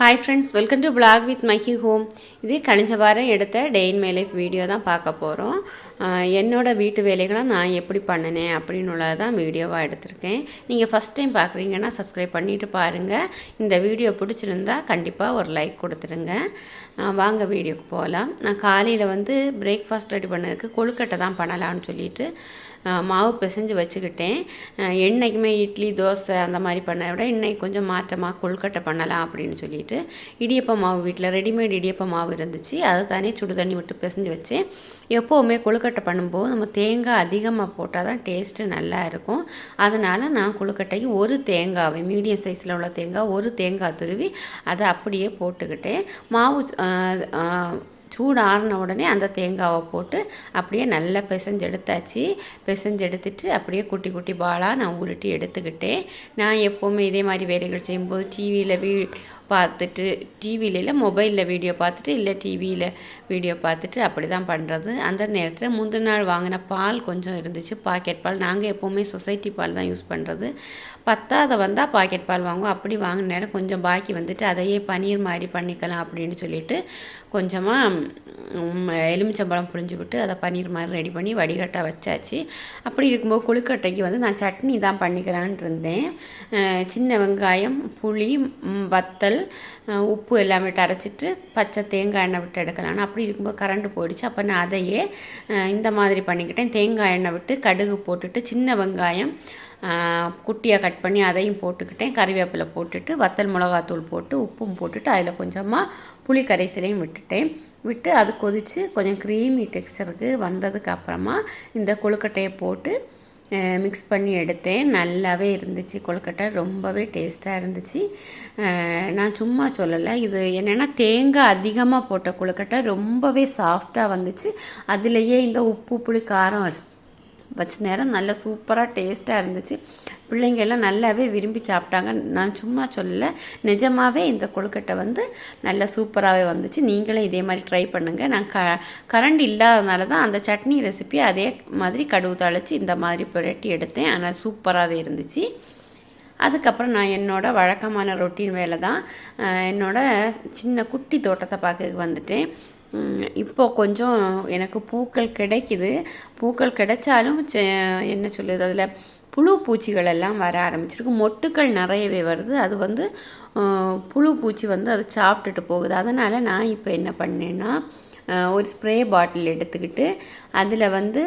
Hi friends welcome to blog with மைஹி home இது கழிஞ்ச வாரம் எடுத்த day in my life video தான் பார்க்க போகிறோம் என்னோட வீட்டு வேலைகளை நான் எப்படி பண்ணினேன் அப்படின்னு உள்ளதை தான் வீடியோவாக எடுத்திருக்கேன். நீங்கள் ஃபஸ்ட் டைம் பார்க்குறீங்கன்னா சப்ஸ்கிரைப் பண்ணிவிட்டு பாருங்கள் இந்த வீடியோ பிடிச்சிருந்தா கண்டிப்பாக ஒரு லைக் கொடுத்துருங்க. வாங்க வீடியோக்கு போகலாம் நான் காலையில் வந்து பிரேக்ஃபாஸ்ட் ரெடி பண்ணதுக்கு கொழுக்கட்டை தான் பண்ணலான்னு சொல்லிட்டு மாவு பிசைஞ்சு வச்சுக்கிட்டேன். என்றைக்குமே இட்லி தோசை அந்த மாதிரி பண்ண விட இன்னைக்கு கொஞ்சம் மாற்றமாக கொழுக்கட்டை பண்ணலாம் அப்படின்னு சொல்லிட்டு இடியப்ப மாவு வீட்டில் ரெடிமேட் இடியப்ப மாவு இருந்துச்சு. அதை தானே சுடு தண்ணி விட்டு பிசைஞ்சு வச்சேன். எப்போவுமே கொழுக்கட்டை பண்ணும்போது நம்ம தேங்காய் அதிகமாக போட்டால் தான் டேஸ்ட்டு நல்லா இருக்கும். அதனால் நான் கொழுக்கட்டைக்கு ஒரு தேங்காவை மீடியம் சைஸில் உள்ள தேங்காய் ஒரு தேங்காய் துருவி அதை அப்படியே போட்டுக்கிட்டேன். மாவு சூடு ஆறின உடனே அந்த தேங்காவை போட்டு அப்படியே நல்லா பிசைஞ்சு எடுத்தாச்சு பிசைஞ்சு எடுத்துட்டு அப்படியே குட்டி குட்டி பாலாக நான் உருட்டி எடுத்துக்கிட்டேன். நான் எப்போவுமே இதே மாதிரி வேலைகள் செய்யும்போது டிவியில் வீ பார்த்துட்டு டிவியில் இல்லை மொபைலில் வீடியோ பார்த்துட்டு இல்லை டிவியில் வீடியோ பார்த்துட்டு அப்படி தான் பண்ணுறது அந்த நேரத்தில் முந்தின நாள் வாங்கின பால் கொஞ்சம் இருந்துச்சு. பாக்கெட் பால். நாங்கள் எப்போவுமே சொசைட்டி பால் தான் யூஸ் பண்ணுறது பத்தாத வந்தால் பாக்கெட் பால் வாங்குவோம். அப்படி வாங்கின நேரம் கொஞ்சம் பாக்கி வந்துட்டு அதையே பன்னீர் மாதிரி பண்ணிக்கலாம் அப்படின்னு சொல்லிட்டு கொஞ்சமாக எலுமிச்சம்பழம் புழிஞ்சு விட்டு அதை பன்னீர் மாதிரி ரெடி பண்ணி வடிகட்டாக வச்சாச்சு. அப்படி இருக்கும்போது கொழுக்கட்டைக்கு வந்து நான் சட்னி தான் பண்ணிக்கலான் இருந்தேன். சின்ன வெங்காயம் புளி வத்தல் உப்பு எல்லாமே விட்டு அரைச்சிட்டு பச்சை தேங்காய் எண்ணெய் விட்டு எடுக்கலாம். அப்படி இருக்கும்போது கரண்ட் போயிடுச்சு. அப்போ நான் அதையே இந்த மாதிரி பண்ணிக்கிட்டேன். தேங்காய் எண்ணெய் விட்டு கடுகு போட்டுட்டு சின்ன வெங்காயம் குட்டியாக கட் பண்ணி அதையும் போட்டுக்கிட்டேன். கறிவேப்பிலை போட்டுட்டு வத்தல் மிளகாத்தூள் போட்டு உப்பும் போட்டுட்டு அதில் கொஞ்சமாக புளி கரைசலையும் விட்டுட்டேன். விட்டு அது கொதித்து கொஞ்சம் க்ரீமி டெக்ஸ்சருக்கு வந்ததுக்கு அப்புறமா இந்த கொழுக்கட்டையை போட்டு மிக்ஸ் பண்ணி எடுத்தேன். நல்லாவே இருந்துச்சு. கொழுக்கட்டை ரொம்பவே டேஸ்ட்டாக இருந்துச்சு. நான் சும்மா சொல்லலை. இது என்னென்னா தேங்காய் அதிகமாக போட்ட கொழுக்கட்டை ரொம்பவே சாஃப்டாக வந்துச்சு. அதுலேயே இந்த உப்பு புளி காரம் வச்ச நேரம் நல்லா சூப்பராக டேஸ்ட்டாக இருந்துச்சு. பிள்ளைங்கள்லாம் நல்லாவே விரும்பி சாப்பிட்டாங்க. நான் சும்மா சொல்லலை. நிஜமாகவே இந்த கொழுக்கட்டை வந்து நல்லா சூப்பராகவே வந்துச்சு. நீங்களும் இதே மாதிரி ட்ரை பண்ணுங்கள் நான் க கரண்ட் இல்லாதனால தான் அந்த சட்னி ரெசிபி அதே மாதிரி கடுகு தாளித்து இந்த மாதிரி புரட்டி எடுத்தேன். ஆனால் சூப்பராகவே இருந்துச்சு. அதுக்கப்புறம் நான் என்னோட வழக்கமான ரொட்டீன் வேலை தான் என்னோடய சின்ன குட்டி தோட்டத்தை பார்க்க வந்துட்டேன். இப்போது இப்போ கொஞ்சம் எனக்கு பூக்கள் கிடைக்குது. பூக்கள் கிடைச்சாலும் என்ன சொல்லுது அதில் புழு பூச்சிகள் எல்லாம் வர ஆரம்பிச்சிருக்கு. மொட்டுக்கள் நிறையவே வருது. அது வந்து புழு பூச்சி வந்து அதை சாப்பிட்டுட்டு போகுது. அதனால் நான் இப்போ என்ன பண்ணேன்னா ஒரு ஸ்ப்ரே பாட்டில் எடுத்துக்கிட்டு அதில் வந்து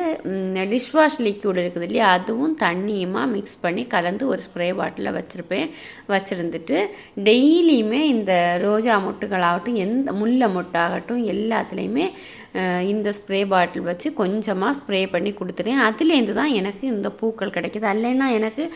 டிஷ்வாஷ் லிக்யூட் இருக்குது இல்லையா அதுவும் தண்ணியுமா மிக்ஸ் பண்ணி கலந்து ஒரு ஸ்ப்ரே பாட்டிலில் வச்சுருப்பேன். வச்சுருந்துட்டு டெய்லியுமே இந்த ரோஜா மொட்டுகளாகட்டும் எந்த முல்லை மொட்டாகட்டும் எல்லாத்துலேயுமே இந்த ஸ்ப்ரே பாட்டில் வச்சு கொஞ்சமாக ஸ்ப்ரே பண்ணி கொடுத்துட்டேன். அதுலேருந்து தான் எனக்கு இந்த பூக்கள் கிடைக்கிது. அல்லைன்னா எனக்கு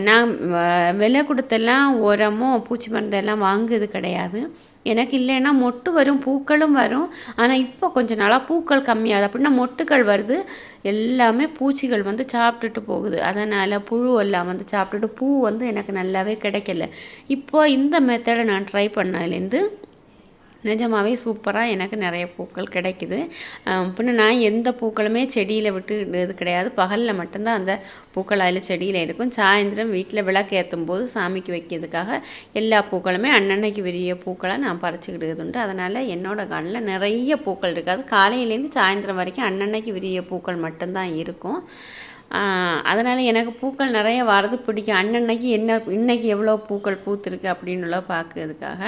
நான் வ- விலை கொடுத்தெல்லாம் உரமோ பூச்சி மருந்தெல்லாம் வாங்குறது கிடையாது. எனக்கு இல்லைன்னா மொட்டு வரும் பூக்களும் வரும். ஆனால் இப்போ கொஞ்ச நாளாக பூக்கள் கம்மியாகுது. அப்படின்னா மொட்டுக்கள் வருது. எல்லாமே பூச்சிகள் வந்து சாப்பிட்டுட்டு போகுது. அதனால் புழு எல்லாம் வந்து சாப்பிட்டுட்டு பூ வந்து எனக்கு நல்லாவே கிடைக்கல. இப்போ இந்த மெத்தடை நான் ட்ரை பண்ணதுலேருந்து நிஜமாகவே சூப்பராக எனக்கு நிறைய பூக்கள் கிடைக்குது. அஹ் பின்ன நான் எந்த பூக்களுமே செடியில் விட்டு இது கிடையாது. பகலில் மட்டும்தான் அந்த பூக்கள் அதில் செடியில் இருக்கும் சாயந்தரம் வீட்டில் விளக்கு ஏற்றும் போது சாமிக்கு வைக்கிறதுக்காக எல்லா பூக்களுமே அன்னன்னைக்கு விரிய பூக்களை நான் பறிச்சுக்கிட்டு உண்டு. அதனால் என்னோட கண்ணில் நிறைய பூக்கள் இருக்காது காலையிலேருந்து சாயந்தரம் வரைக்கும் அன்னன்னைக்கு விரிய பூக்கள் மட்டும்தான் இருக்கும். அதனால் எனக்கு பூக்கள் நிறைய வரது பிடிக்கும். அன்னன்னைக்கு என்ன இன்னைக்கு எவ்வளோ பூக்கள் பூத்துருக்கு அப்படின்னு பார்க்கறதுக்காக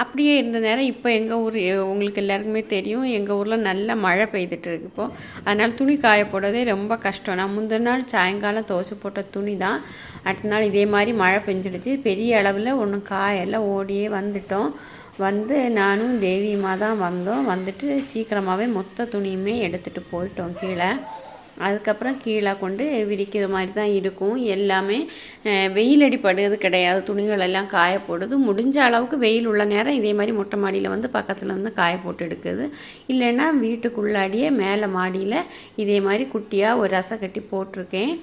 அப்படியே இருந்த நேரம் இப்போ எங்கள் ஊர் உங்களுக்கு எல்லாருக்குமே தெரியும் எங்கள் ஊரில் நல்ல மழை பெய்துட்டு இருக்கு இப்போது அதனால் துணி காய போடுறதே ரொம்ப கஷ்டம். நான் முந்தின நாள் சாயங்காலம் துவச்சி போட்ட துணி தான். அடுத்த நாள் இதே மாதிரி மழை பெஞ்சிடுச்சு. பெரிய அளவில் ஒன்றும் காயெல்லாம் ஓடியே வந்துட்டோம். வந்து நானும் தேவியுமா தான் வந்தோம். வந்துட்டு சீக்கிரமாகவே மொத்த துணியுமே எடுத்துகிட்டு போயிட்டோம் கீழே. அதுக்கப்புறம் கீழே கொண்டு விரிக்கிற மாதிரி தான் இருக்கும். எல்லாமே வெயில் அடிப்படுறது கிடையாது. துணிகள் எல்லாம் காய போடுது முடிஞ்ச அளவுக்கு வெயில் உள்ள நேரம் இதே மாதிரி மொட்டை மாடியில் வந்து பக்கத்தில் வந்து காய போட்டு எடுக்குது. இல்லைன்னா வீட்டுக்குள்ளாடியே மேலே மாடியில் இதே மாதிரி குட்டியாக ஒரு ரசம் கட்டி போட்டிருக்கேன்.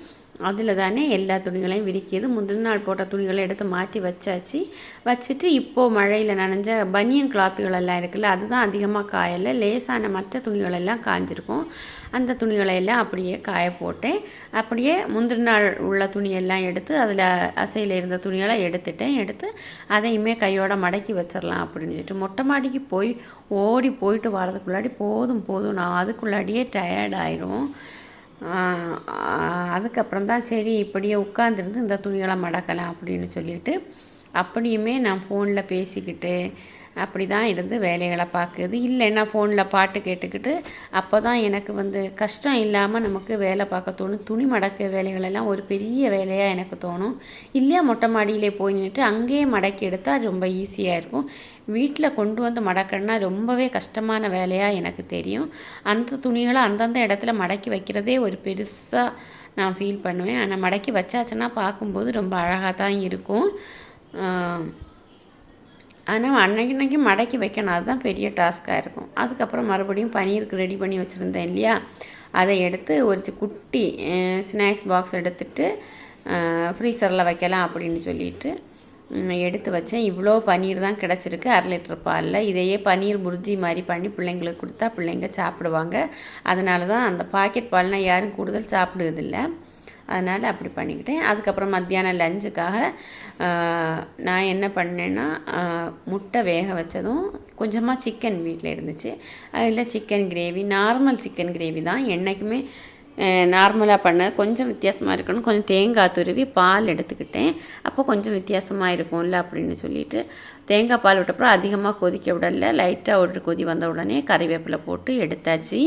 அதில் தானே எல்லா துணிகளையும் விரிக்கிது. முந்தின நாள் போட்ட துணிகளை எடுத்து மாற்றி வச்சாச்சு. வச்சுட்டு இப்போது மழையில் நனைஞ்ச பனியன் கிளாத்துகள் எல்லாம் இருக்குல்ல அதுதான் அதிகமாக காயலை. லேசான மற்ற துணிகளெல்லாம் காஞ்சிருக்கும். அந்த துணிகளை எல்லாம் அப்படியே காய போட்டேன். அப்படியே முந்தின நாள் உள்ள துணியெல்லாம் எடுத்து அதில் அசையில் இருந்த துணிகளை எடுத்துட்டேன். எடுத்து அதையுமே கையோட மடக்கி வச்சிடலாம் அப்படின்னு சொல்லிட்டு மொட்டை மாடிக்கு போய் ஓடி போயிட்டு வரதுக்குள்ளாடி போதும் போதும் நான் அதுக்குள்ளாடியே டயர்ட் ஆயிரும். அதுக்கப்புறம் தான் சரி இப்படியே உட்காந்துருந்து இந்த துணிகளை மடக்கலாம் அப்படின்னு சொல்லிட்டு அப்படியுமே நான் ஃபோனில் பேசிக்கிட்டு அப்படி தான் இருந்து வேலைகளை பார்க்குது. இல்லைன்னா ஃபோனில் பாட்டு கேட்டுக்கிட்டு அப்போ தான் எனக்கு வந்து கஷ்டம் இல்லாமல் நமக்கு வேலை பார்க்க தோணும். துணி மடக்க வேலைகளெல்லாம் ஒரு பெரிய வேலையாக எனக்கு தோணும். இல்லையா மொட்டை மாடியிலே போய் நின்றுட்டு அங்கேயே மடக்கி எடுத்தால் ரொம்ப ஈஸியாக இருக்கும். வீட்டில் கொண்டு வந்து மடக்கணும்னா ரொம்பவே கஷ்டமான வேலையாக எனக்கு தெரியும். அந்த துணிகளை அந்தந்த இடத்துல மடக்கி வைக்கிறதே ஒரு பெருசாக நான் ஃபீல் பண்ணுவேன். ஆனால் மடக்கி வச்சாச்சுன்னா பார்க்கும்போது ரொம்ப அழகாக தான் இருக்கும். ஆனால் அன்னைக்கு அன்னைக்கு மடக்கி வைக்கணும். அதுதான் பெரிய டாஸ்க்காக இருக்கும். அதுக்கப்புறம் மறுபடியும் பனீருக்கு ரெடி பண்ணி வச்சுருந்தேன் இல்லையா? அதை எடுத்து ஒரு குட்டி ஸ்நாக்ஸ் பாக்ஸ் எடுத்துகிட்டு ஃப்ரீசரில் வைக்கலாம் அப்படின்னு சொல்லிட்டு எடுத்து வச்சேன். இவ்வளோ பன்னீர் தான் கிடச்சிருக்கு. அரை லிட்டர் பாலில். இதையே பன்னீர் புர்ஜி மாதிரி பண்ணி பிள்ளைங்களுக்கு கொடுத்தா பிள்ளைங்க சாப்பிடுவாங்க. அதனால தான் அந்த பாக்கெட் பால்னால் யாரும் கூடுதல் சாப்பிடுவதில்லை. அதனால் அப்படி பண்ணிக்கிட்டேன். அதுக்கப்புறம் மத்தியானம் லஞ்சுக்காக நான் என்ன பண்ணேன்னா முட்டை வேக வச்சதும் கொஞ்சமாக சிக்கன் வீட்டில் இருந்துச்சு. அதில் chicken gravy normal chicken gravy தான். என்றைக்குமே நார்மலாக பண்ண கொஞ்சம் வித்தியாசமாக இருக்கணும். கொஞ்சம் தேங்காய் துருவி பால் எடுத்துக்கிட்டேன். அப்போ கொஞ்சம் வித்தியாசமாக இருக்கும்ல அப்படின்னு சொல்லிட்டு தேங்காய் பால் விட்டப்பறம் அதிகமாக கொதிக்க விடல. லைட்டாக ஒரு கொதி வந்த உடனே கறிவேப்பிலை போட்டு எடுத்தாச்சு.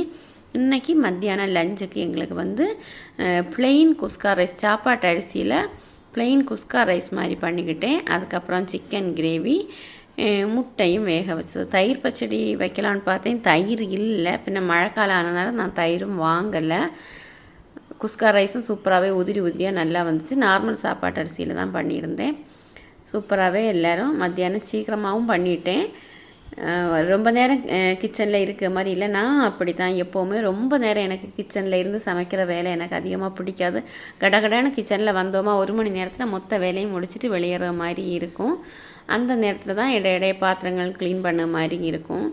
இன்றைக்கி மத்தியானம் லஞ்சுக்கு எங்களுக்கு வந்து பிளெயின் குஸ்கா ரைஸ் சாப்பாட்டு அரிசியில் பிளெயின் குஸ்கா ரைஸ் மாதிரி பண்ணிக்கிட்டேன். அதுக்கப்புறம் சிக்கன் கிரேவி முட்டையும் வேக வச்சது. தயிர் பச்சடி வைக்கலான்னு பார்த்தேன். தயிர் இல்லை. பின்ன மழைக்காலம் ஆனதுனால நான் தயிரும் வாங்கலை. குஸ்கா ரைஸும் சூப்பராகவே உதிரி உதிரியாக நல்லா வந்துச்சு. நார்மல் சாப்பாட்டு அரிசியில் தான் பண்ணியிருந்தேன். சூப்பராகவே எல்லோரும் மத்தியானம் சீக்கிரமாகவும் பண்ணிட்டேன். ரொம்ப நேரம் கிச்சனில் இருக்கிற மாதிரி இல்லை. நான் அப்படி தான் எப்போவுமே. ரொம்ப நேரம் எனக்கு கிச்சனில் இருந்து சமைக்கிற வேலை எனக்கு அதிகமாக பிடிக்காது. கடகடான கிச்சனில் வந்தோமா ஒரு மணி நேரத்தில் மொத்த வேலையும் முடிச்சுட்டு வெளியேற மாதிரி இருக்கும். அந்த நேரத்தில் தான் இடைய பாத்திரங்கள் க்ளீன் பண்ண மாதிரி இருக்கும்.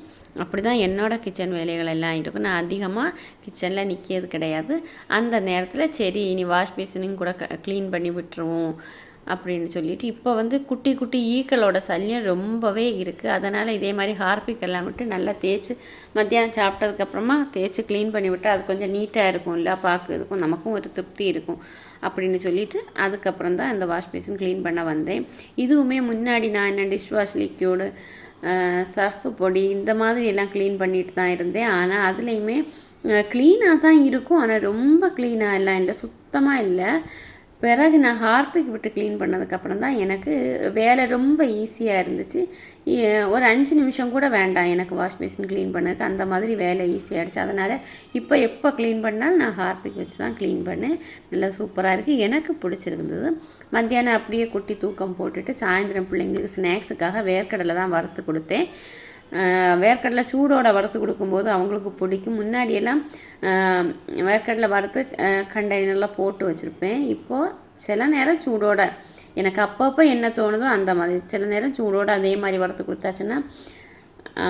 அப்படி தான் என்னோடய கிச்சன் வேலைகள் எல்லாம் இருக்கும். நான் அதிகமாக கிச்சனில் நிற்கிறது கிடையாது. அந்த நேரத்தில் சரி இனி வாஷ் பேசினும் கூட க்ளீன் பண்ணி விட்டுருவோம். அப்படின்னு சொல்லிட்டு இப்போ வந்து குட்டி குட்டி ஈக்களோட சல்யம் ரொம்பவே இருக்குது அதனால் இதே மாதிரி ஹார்பிக் எல்லாம் விட்டு நல்லா தேய்ச்சி மத்தியானம் சாப்பிட்டதுக்கப்புறமா தேய்ச்சி க்ளீன் பண்ணி விட்டால் அது கொஞ்சம் நீட்டாக இருக்கும். இல்லை பார்க்குறதுக்கும் நமக்கும் ஒரு திருப்தி இருக்கும் அப்படின்னு சொல்லிட்டு அதுக்கப்புறம் தான் இந்த வாஷ் பேசின் க்ளீன் பண்ண வந்தேன். இதுவுமே முன்னாடி நான் என்ன டிஷ் வாஷ் லிக்யூடு சர்ஃப் பொடி இந்த மாதிரி எல்லாம் க்ளீன் பண்ணிட்டு தான் இருந்தேன். ஆனால் அதுலேயுமே க்ளீனாக தான் இருக்கும். ஆனால் ரொம்ப க்ளீனாக எல்லாம் இல்லை. சுத்தமாக இல்லை. பிறகு நான் ஹார்பிக் விட்டு க்ளீன் பண்ணதுக்கப்புறம் தான் எனக்கு வேலை ரொம்ப ஈஸியாக இருந்துச்சு. ஒரு அஞ்சு நிமிஷம் கூட வேண்டாம் எனக்கு வாஷ் மிஷின் க்ளீன் பண்ணதுக்கு. அந்த மாதிரி வேலை ஈஸியாகிடுச்சு அதனால் இப்போ எப்போ க்ளீன் பண்ணாலும் நான் ஹார்பிக் வச்சு தான் க்ளீன் பண்ணேன். நல்லா சூப்பராக இருக்குது எனக்கு பிடிச்சிருந்தது. மத்தியானம் அப்படியே குட்டி தூக்கம் போட்டுட்டு சாயந்தரம் பிள்ளைங்களுக்கு ஸ்நாக்ஸுக்காக வேர்க்கடலை தான் வறுத்து கொடுத்தேன். வேர்க்கடலை சூடோட வறுத்து கொடுக்கும்போது அவங்களுக்கு பிடிக்கும். முன்னாடியெல்லாம் வேர்க்கடலை வறுத்து கண்டெய்னரில் போட்டு வச்சுருப்பேன். இப்போது சில நேரம் சூடோட எனக்கு அப்பப்போ என்ன தோணுதோ அந்த மாதிரி சில நேரம் சூடோடு அதே மாதிரி வறுத்து கொடுத்தாச்சுன்னா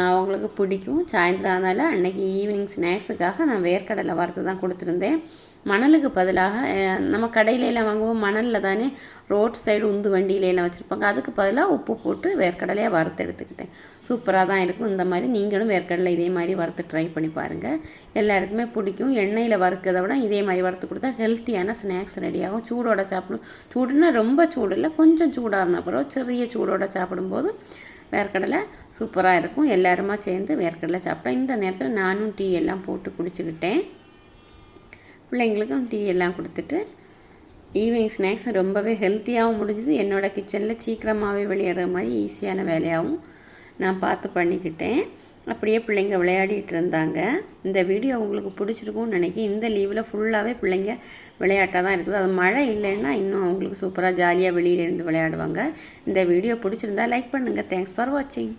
அவங்களுக்கு பிடிக்கும். சாயந்தரம் அதனால் அன்றைக்கி ஈவினிங் ஸ்நாக்ஸுக்காக நான் வேர்க்கடலை வறுத்து தான் கொடுத்துருந்தேன். மணலுக்கு பதிலாக நம்ம கடையிலலாம் வாங்குவோம் மணலில் தானே ரோட் சைடு உந்து வண்டியிலலாம் வச்சுருப்பாங்க. அதுக்கு பதிலாக உப்பு போட்டு வேர்க்கடலையாக வறுத்து எடுத்துக்கிட்டேன். சூப்பராக தான் இருக்கும். இந்த மாதிரி நீங்களும் வேர்க்கடலை இதே மாதிரி வறுத்து ட்ரை பண்ணி பாருங்கள் எல்லாருக்குமே பிடிக்கும். எண்ணெயில் வறுக்கிறத விட இதே மாதிரி வறுத்து கொடுத்தா ஹெல்த்தியான ஸ்நாக்ஸ் ரெடியாகும் சூடோட சாப்பிடும் சூடுன்னா ரொம்ப சூடு இல்லை கொஞ்சம் சூடாக இருந்தால் சிறிய சூடோட சாப்பிடும்போது வேர்க்கடலை சூப்பராக இருக்கும். எல்லாருமா சேர்ந்து வேர்க்கடலை சாப்பிட்டோம் இந்த நேரத்தில் நானும் டீ எல்லாம் போட்டு குடிச்சுக்கிட்டேன். பிள்ளைங்களுக்கும் டீ எல்லாம் கொடுத்துட்டு ஈவினிங் ஸ்நாக்ஸ் ரொம்பவே ஹெல்த்தியாகவும் முடிஞ்சுது. என்னோடய கிச்சனில் சீக்கிரமாகவே வெளியேற மாதிரி ஈஸியான வேலையாகவும் நான் பார்த்து பண்ணிக்கிட்டேன். அப்படியே பிள்ளைங்க விளையாடிட்டு இருந்தாங்க. இந்த வீடியோ உங்களுக்கு பிடிச்சிருக்கும்னு நினைக்கிறேன். இந்த லீவில் ஃபுல்லாகவே பிள்ளைங்க விளையாட்டாக தான் இருக்குது. அது மழை இல்லைன்னா இன்னும் அவங்களுக்கு சூப்பராக ஜாலியாக வெளியிலேருந்து விளையாடுவாங்க. இந்த வீடியோ பிடிச்சிருந்தா லைக் பண்ணுங்கள் தேங்க்ஸ் ஃபார் வாட்சிங்